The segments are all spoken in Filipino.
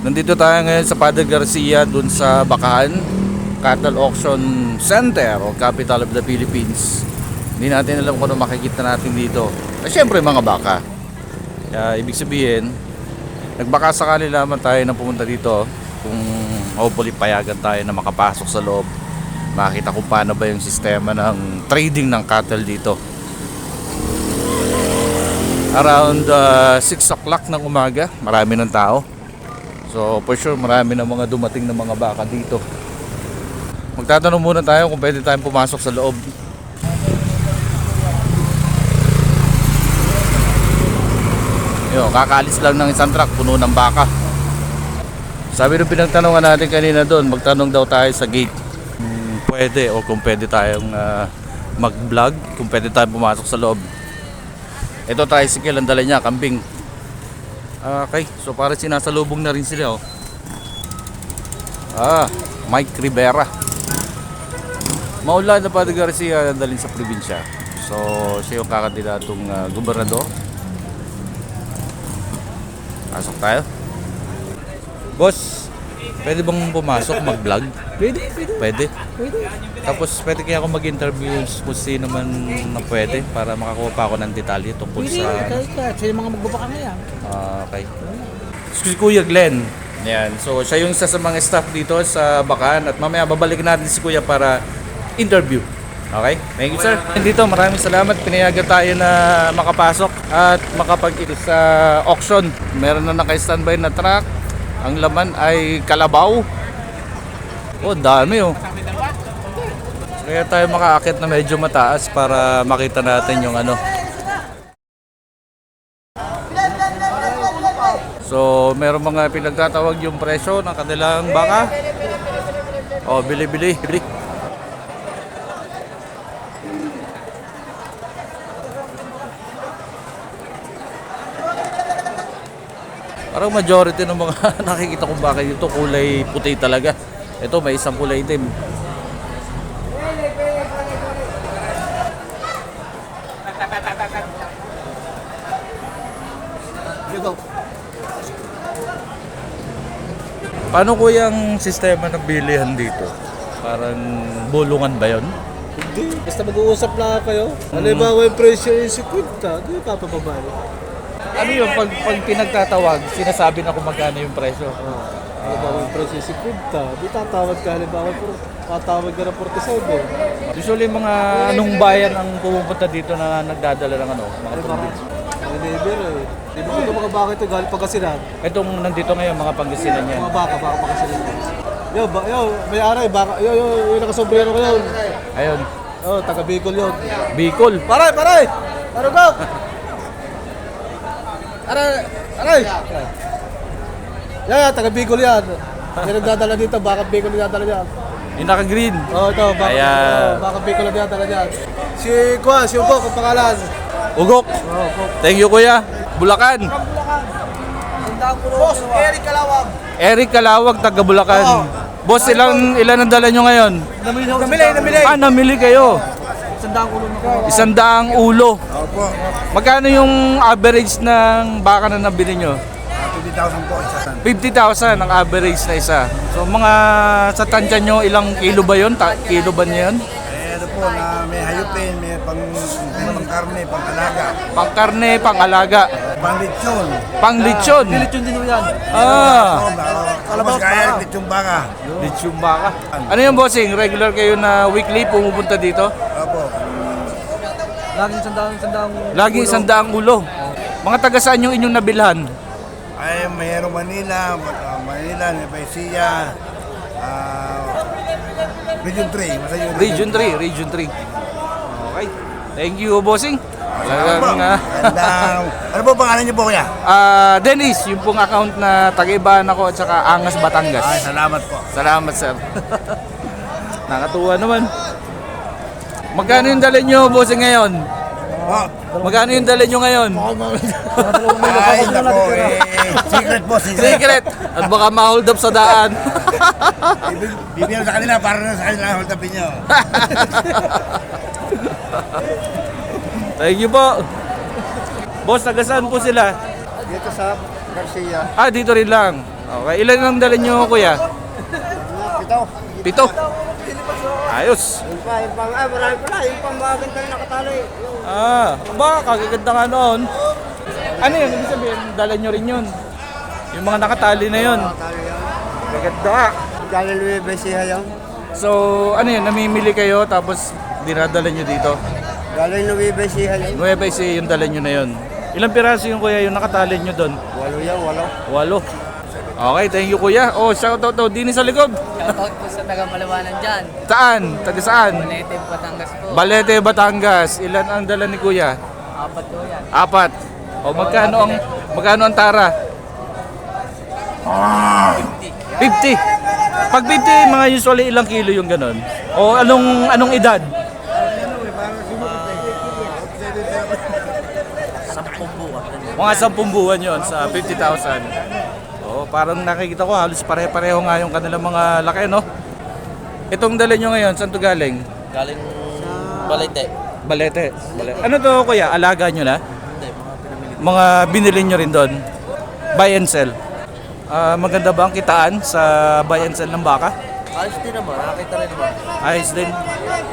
Nandito tayo ngayon sa Padre Garcia dun sa Bakahan Cattle Auction Center o Capital of the Philippines. Hindi natin alam kung ano makikita natin dito. Eh, syempre mga baka. Kaya ibig sabihin, nagbaka sakali lamang tayo na pumunta dito kung hopefully payagan tayo na makapasok sa loob. Makita kung paano ba yung sistema ng trading ng cattle dito. Around uh, 6 o'clock ng umaga, marami ng tao. So for sure marami na mga dumating na mga baka dito. Magtatanong muna tayo kung pwede tayong pumasok sa loob. Yo, kakaalis lang ng isang truck puno ng baka. Sabi nung pinagtanongan natin kanina doon, magtanong daw tayo sa gate. Kung pwede o kung pwede tayong ah, mag-vlog, kung pwede tayong pumasok sa loob. Ito tricycle ang dala niya, kambing. Ah, Okay, so para sinasalubong na rin sila oh. Ah, Mike Rivera. Maula na Padre Garcia dalhin sa probinsya. So, siya yung kakandidatong ah, gobernador. Pasok tayo. Boss, pwede bang pumasok mag-vlog? Pwede, pwede, Pwede. pwede. Tapos pwede kaya ako mag-interview kung sino man na pwede para makakuha pa ako ng detalye tungkol Pwede, sa... kahit kahit. Sila mga magbabaka ngayon. Ah, okay. Si Kuya Glenn. Yan. So, siya yung isa sa mga staff dito sa Bakan at mamaya babalikan natin si Kuya para interview. Okay? Thank you, sir. Dito, maraming salamat. Pinayagan tayo na makapasok at makapag sa auction. Meron na naka-standby na truck. Ang laman ay kalabaw. Oh, dami oh. Kaya tayo makaakit na medyo mataas para makita natin yung ano, So, meron mga pinagtatawag yung presyo ng kanilang baka. O, bili, bili, bili. Parang majority ng mga nakikita kong baka dito kulay puti talaga. Ito may isang kulay itim. Paano kuya ang sistema ng bilihan dito? Parang bulungan ba yon? Hindi, basta mag-uusap lang kayo. Ba yung presyo yung si Quinta? Hindi ka papababa. Ano yun? Pag, pag pinagtatawag, sinasabi na kung magkano yung presyo. Ano ba yung presyo yung si Quinta? Di tatawag ka halimbawa, pero tatawag ka ng 47. Usually mga anong bayan ang pumupunta dito na nagdadala ng ano, mga Ano ba? tubig. Deliver eh. Di ba ito mga baka ito galing Pangasinan? Itong nandito ngayon, mga Pangasinan yan. Mga baka, baka Pangasinan. Yo, ba, yo, may aray, baka, yo, yo, yo, nakasombrero ko yun. Ayun, Oh, taga Bicol yun. Bicol. Paray, paray! Ano go? Aray, aray! Yan, yan, taga Bicol yan. Yan nagdadala dito, baka Bicol nagdadala yan. Yung naka-green. Oh, ito, baka, Ayan. oh, baka Bicol nagdadala yan. Si Kwa, si Ugo, kung pangalan. Ugok. Oh, Ugo. Thank you kuya. Bulacan. Boss, Eric Kalawag. Eric Kalawag, taga Bulacan. Boss, ilang ilan ang dala nyo ngayon? Namili, namili. Ah, namili kayo. Sandang ulo na ko. Isang daang ulo. Opo, Magkano yung average ng baka na nabili nyo? 50,000 po isa. 50,000 ang average na isa. So mga sa tansya nyo, ilang kilo ba yun? Ta- kilo ba niya yun? Eh, ano po, na may hayupin, may pang, may pang karne, pang alaga, Pang karne, pang alaga, pang lechon. pang lechon. Lechon din yan. Ah, Oh, Kalabas kaya lechon baka. lechon baka. Ano yung bossing? Regular kayo na weekly pumupunta dito? Laging sandang, sandang. Lagi isang daang ulo. Mga taga saan yung inyong nabilhan? ay mayroong Manila, uh, Manila, Nueva Ecija, ah, Region 3, basta yun. Region 3, Region 3. Okay. Thank you, bossing. Talagang, ah, Gandang. ano po pangalan niyo po kuya? ah, Dennis, yung pong account na taga-ibahan ako at saka Angas, Batangas. Ay, salamat po. Salamat, sir. Nakatuwa naman. Magkano yung dala nyo, bossing, ngayon? Magkano yung dala nyo ngayon? ay, nako, eh, secret po, secret. Secret! At baka ma-hold up sa daan. Bibigyan sa kanila para na sa kanila hold upin niyo. Thank you po. Boss, taga saan po sila? Dito sa Garcia. Ah, dito rin lang. Okay, ilan ang dala nyo kuya? Ito. Pito. Ayos. Yung pa, yung pang, ah, marami pala. Yung pang maganda yung nakatali. Ah, ba, kagaganda nga noon. Ano yun? Ibig sabihin, dala nyo rin yun. Yung mga nakatali na yun. Nakatali yan. Kaganda. Galing Louis Besiha yan. So, ano yun, namimili kayo tapos dinadala nyo dito. Galing Louis Besiha yan. Nueva Ecija yung dala nyo na yun. Ilang piraso yung kuya yung nakatali nyo doon? Walo yan, walo. Walo. Okay, thank you kuya. Oh, shout out to din sa likod. Shoutout po sa taga Malawanan dyan. Saan? Taga saan? Native Batangas po. Balete, Batangas. Ilan ang dala ni kuya? Apat po yan. Apat. O magkano ang magkano ang tara? 50. Pag 50, mga usually ilang kilo yung ganun? O anong anong edad? Mga 10 buwan yon sa 50,000. Oh, parang nakikita ko halos pare-pareho nga yung kanilang mga laki, no? Itong dala nyo ngayon, saan to galing? Galing Balite. Balete. Balete. Ano to kuya? Alaga nyo na? Hindi, mga pinamili. Mga binili nyo rin doon? Buy and sell. Ah, maganda ba ang kitaan sa buy and sell ng baka? Ayos din naman, nakakita rin naman. Ayos din.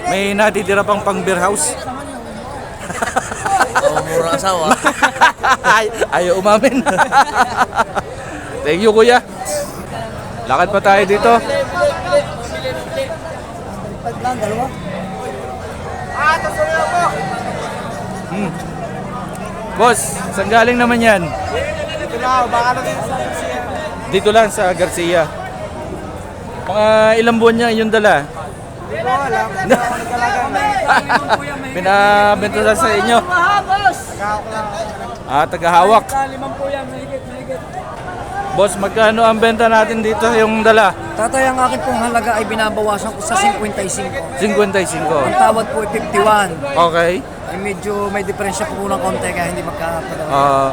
May natitira pang pang beer house. Oo, murang asawa. Ay, ayaw umamin. Thank you kuya. Lakad pa tayo dito. Hmm. Boss, saan galing naman yan? Ito na, baka na din sa Besiha. Dito lang sa Garcia. Mga ilang buwan niya yung dala? Hindi ko alam. Ako na. Pinabenta lang sa inyo. Ah, tagahawak. Boss, magkano ang benta natin dito yung dala? Tatay, ang akin pong halaga ay binabawasan ko sa 55. 55. Ang tawad po ay 51. Okay. Ay medyo may diferensya po ng konti kaya hindi magkakapalaw. Ah,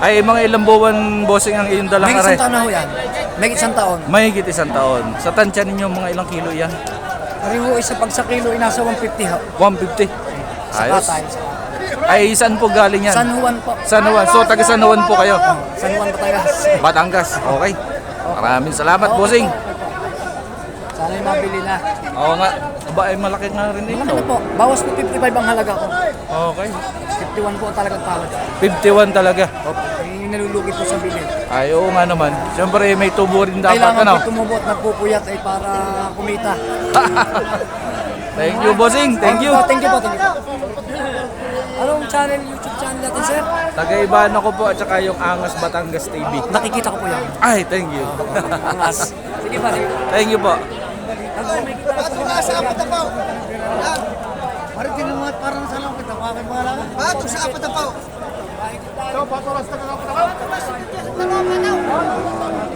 ay mga ilang buwan bossing ang iyong dala May kare? isang taon na ho yan. May isang taon. Mahigit isang taon. Sa tansya ninyo mga ilang kilo yan? Ari ho, isa pag sa kilo, ay nasa 150 ho. 150. Sa Ayos. tatay. Ay, saan po galing yan? San Juan po. San Juan. So, taga San Juan po kayo? San Juan Batangas. Batangas. Okay. Maraming salamat, bossing. Sana yung mabili na. Oo nga. Aba, ay malaki nga rin ito. na po? Bawas po 55 ang halaga ko. Okay. 51 po ang talagang tawad. 51 talaga. Ay nalulugi po sa bili. Ay, oo nga naman. Siyempre, may tubo rin dapat, Kailangan ano? po tumubo at nagpupuyat ay para kumita. Thank you, bossing. Thank you. Thank you po, thank you po. Anong channel, YouTube channel natin, sir? Taga-Iban ako po at saka yung Angas Batangas TV. Nakikita ko po yan. Ay, thank you. Angas. Sige pa, sige. thank you po. Parang tinumat, parang sa lang kita. Bakit mga lang? Ah, ito sa apat na pa. Ito, paturas na ka pa. O, di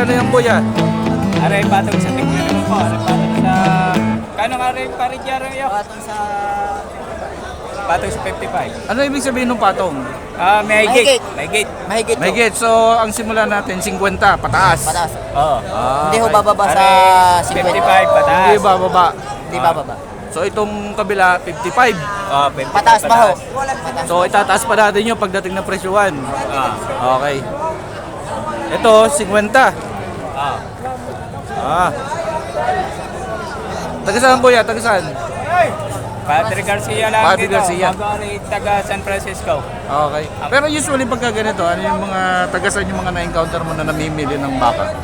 magkano yung kuya? Aray patong sa tignan naman po. Aray patong sa... Kano nga rin paridyaro yun? Patong sa... Patong sa 55. Ano ibig sabihin ng patong? Ah, may gate. May gate. Mahigit May po. get. So, ang simula natin, 50, pataas. Pataas. Oo. Ah, Hindi ho bababa sa Aray, 50. 55 pataas. Hindi ba, baba? Hindi bababa. So, itong kabila, 55. Oh, 55 Pataas pa ho. So, itataas pa natin yun pagdating ng presyuhan. Ah. Okay. Ito, 50. Ah. Ah. Taga saan kuya? Taga saan? Patrick Garcia lang Patrick dito. Garcia. Mag-ari taga San Francisco. Okay. Pero usually pagka ganito, ano yung mga taga saan yung mga na-encounter mo na namimili ng baka?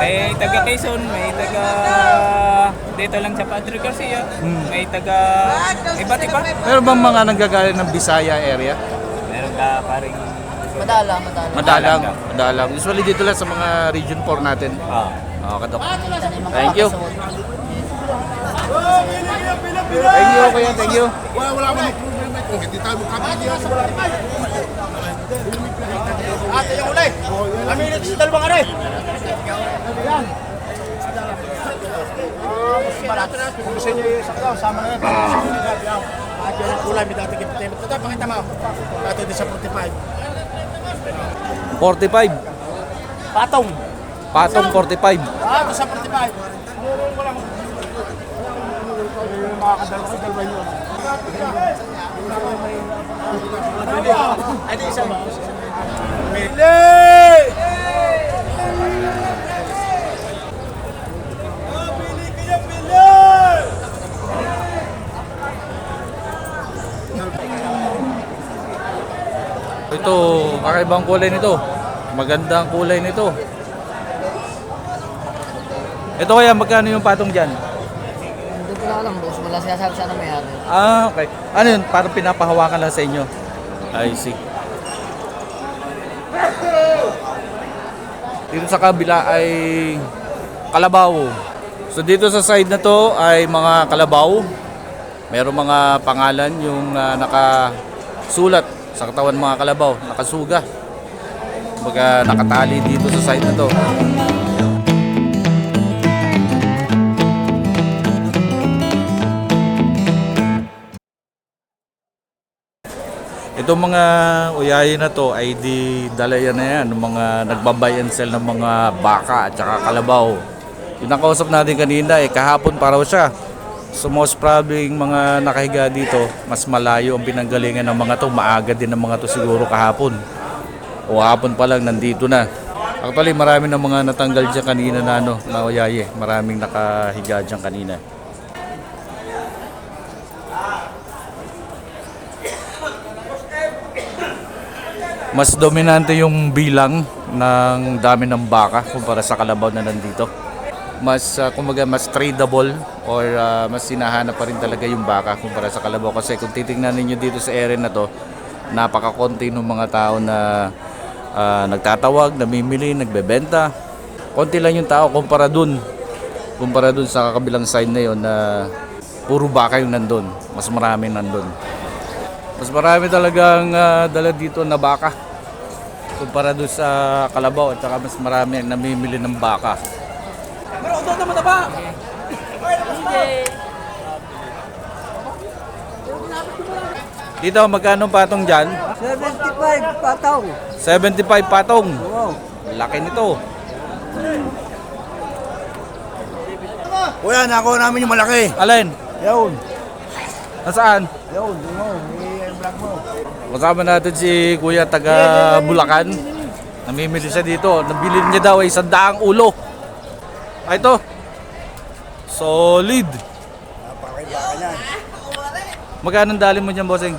May taga Quezon, may taga dito lang sa Patrick Garcia. May taga iba't iba. Meron bang mga nanggagaling ng Bisaya area? Meron ka paring Madala, madala. Madalang. Madalang. Usually dito lang sa mga region 4 natin. ah. Okay, Dok. Minsan yung mga Thank you. Thank you, kuya. Thank you. Wala, wala mo ng problema ito. Hindi tayo magkabili. Ate, yung ulay. Kami nito sa dalawang ano eh. Kung gusto niyo yung sakto, sama na yan. At yung kulay, may dati kita. Ito, pakita mo. Dati din sa 45. 45. Patong. Patong 45. Ah, ito sa 45. makakadalawa dalawa. Ay, di isa ba? Ito, kakaibang kulay nito. Magandang kulay nito. Ito kaya magkano yung patong dyan? Hindi ko alam, boss. Wala sinasabi sana may hari. Ah, okay. Ano yun? Parang pinapahawakan lang sa inyo. I see. Dito sa kabila ay kalabaw. So dito sa side na to ay mga kalabaw. Meron mga pangalan yung ah, nakasulat sa katawan mga kalabaw, nakasuga. Kumbaga nakatali dito sa side na to. Itong mga uyayin na to ay di dala yan na yan, ng mga nagbabuy and sell ng mga baka at saka kalabaw. Yung nakausap natin kanina eh, kahapon pa raw siya. So most probably yung mga nakahiga dito, mas malayo ang pinanggalingan ng mga to. Maaga din ng mga to siguro kahapon. O hapon pa lang nandito na. Actually marami ng mga natanggal dyan kanina na ano, na uyaye. Maraming nakahiga dyan kanina. mas dominante yung bilang ng dami ng baka kumpara sa kalabaw na nandito. Mas, uh, kumbaga, mas tradable or uh, mas sinahanap pa rin talaga yung baka kumpara sa kalabaw. Kasi kung titingnan ninyo dito sa area na to, napaka-konti ng mga tao na uh, nagtatawag, namimili, nagbebenta. Konti lang yung tao kumpara dun. Kumpara dun sa kabilang side na yon na puro baka yung nandun. Mas marami nandun. Mas marami talagang ah, dala dito na baka. Kumpara doon sa Kalabaw at saka mas marami ang namimili ng baka. Dito, magkano patong dyan? 75 patong. 75 patong. Wow. Laki nito. Kuya, nakuha namin yung malaki. Alin? Yun. Nasaan? Yun, yun mo. Yung vlog mo. Kasama natin si Kuya taga Bulacan. Namimili siya dito. Nabili niya daw ay isang daang ulo. Ay ito. Solid. Napakaiba ka niyan. Magkano dali mo dyan, bossing?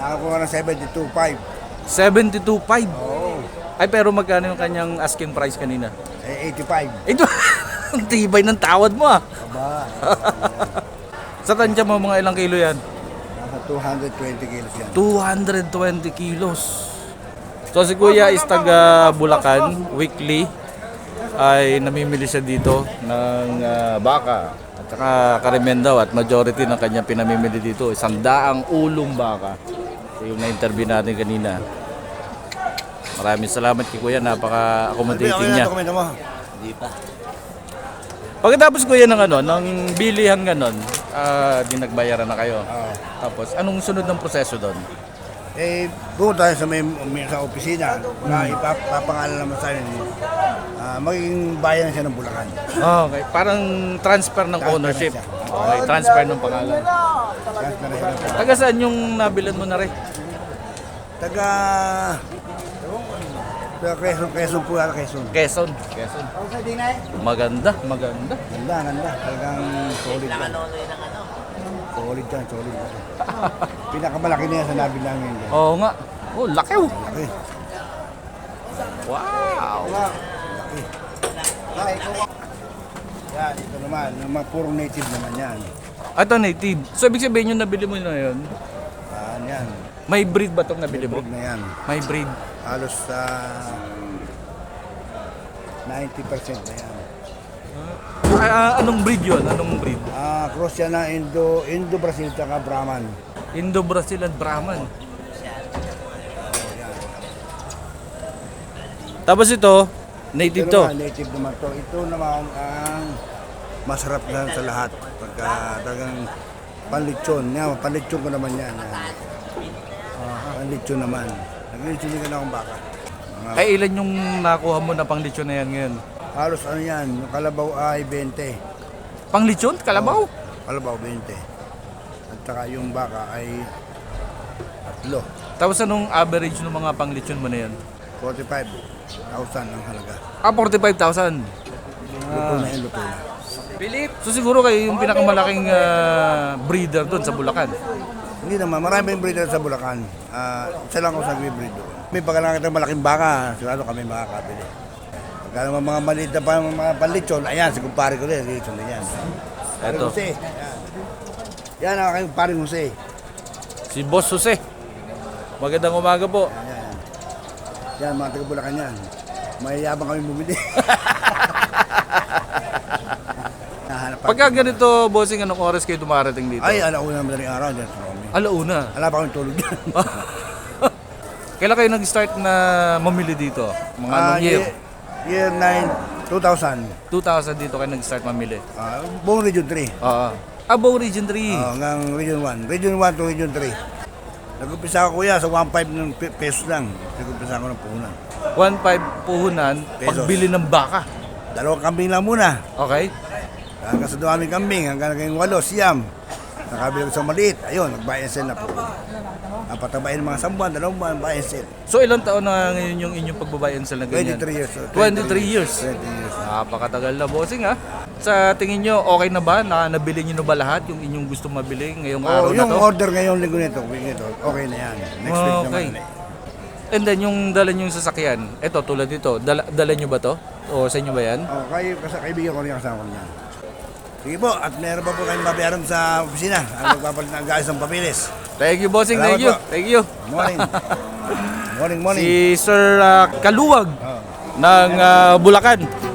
Nakakuha ng 72.5. 72.5. Oo. Ay, pero magkano yung kanyang asking price kanina? Eh, 85. Ito, ang tibay ng tawad mo ah. Aba. Sa tansya mo, mga ilang kilo yan? Nasa 220 kilos yan. 220 kilos. So si Kuya is taga Bulacan, weekly ay namimili siya dito ng ah, baka at saka karimen daw at majority ng kanyang pinamimili dito isang daang ulong baka. So, yung na-interview natin kanina. Maraming salamat kay Kuya, napaka-accommodating niya. dokumento mo. Pagkatapos kuya ng ano, ng bilihan ganon, ah, di nagbayaran na kayo. Tapos anong sunod ng proseso doon? Eh, pumunta tayo sa may, may sa opisina na ipapangalan naman sa akin. Ah, magiging bayan na siya ng Bulacan. Ah, okay, parang transfer ng Transfer ownership. Okay, transfer ng pangalan. Transfer na siya. Taga saan yung nabilan mo na rin? Taga... Taga Quezon, Quezon po yata Quezon. Quezon. Quezon. Maganda, maganda. Ganda, ganda. Talagang solid yan. Solid yan, solid. Pinakamalaki na yan sa nabi namin. Oo nga. Oh, laki oh. Laki. Wow. Laki. Yan, ito naman. Yung mga puro native naman yan. Ah, Ito native. So ibig sabihin yung nabili mo na yun, Yan, yan. may breed ba itong nabili mo? Breed na yan. May breed. Halos sa 90% na yan. Ah, ah, anong breed yun? Anong breed? Ah, cross yan na Indo, Indo-Brazil tsaka Brahman. Indo-Brazil at Brahman. Tapos ito, native Ito to. naman, native naman to. Ito naman ang masarap na sa lahat. Pagka talagang panlitsyon. Yan, panlitsyon ko naman yan. yan. Panlitsyon naman. Nag-litsyon ka na akong baka. Mga, Kaya ilan yung nakuha mo na pang lechon na yan ngayon? halos ano yan, yung kalabaw ay 20. Pang lechon? Kalabaw? Kalabaw 20. saka yung baka ay tatlo. Tapos anong average ng mga panglitsyon mo na yan? 45,000 ang halaga. Ah, 45,000. Luto na yun, luto na. Philip! So siguro kayo yung pinakamalaking ah, breeder doon sa Bulacan. Hindi naman, maraming breeder sa Bulacan. Ah, isa lang ako sa breed doon. May pagkalangan ng malaking baka, sigurado kami makakabili. Pagka naman mga maliit na pa, mga panlitsyon, ayan, si kumpare ko rin, litsyon din yan. Pare Eto. Jose. Yan. Yan ang aking pare Jose. Si Boss Jose. Magandang umaga po. Yan, mga taga Bulacan yan. Mayayabang kami bumili. Pagka ganito, bossing, anong oras kayo dumarating dito? Ay, alauna madaling araw dyan sa kami. Alauna. Ala pa kami tulog dyan. Kailan kayo nag-start na mamili dito? Mga Ah, anong year? year 9, 2000. 2000 dito kayo nag-start mamili. Ah, buong Region 3. Oo. Abo Region 3. Oh, hanggang Region 1. Region 1 to Region 3. Nag-umpisa ako kuya sa 1.5 ng pe- pesos lang. Nag-umpisa ako ng puhunan. 1.5 puhunan, Pesos. pagbili ng baka. Dalawang kambing lang muna. Okay? Hanggang sa dumaming kambing, hanggang naging walo, siyam. Nakabili ko sa maliit. Ayun, nag-buy and sell na po. Napatabayin ng mga sambuan, dalawang buwan, buy and sell. So ilang taon na ngayon yung inyong pagbabayan sa na ganyan? 23 years. oh, 23 years. 20 years. Napakatagal na bossing ha. Sa tingin nyo, okay na ba? Na nabili nyo na ba lahat yung inyong gusto mabili ngayong araw Oh, na yung to? order ngayong linggo nito, week nito, okay na yan. Next week Okay. naman. And then yung dala nyo yung sasakyan, eto tulad dito, dala, dala nyo ba to? O sa inyo ba yan? Oh, kayo, kasi kaibigan ko rin kasama ko niyan. Sige po, at meron pa po kayong babayaran sa opisina. Ang magpapalit ng gayos ng papilis. Thank you bossing, thank you. Thank you. Morning. morning, morning. Si Sir ah, Kaluwag Oh. ng ah, Bulacan.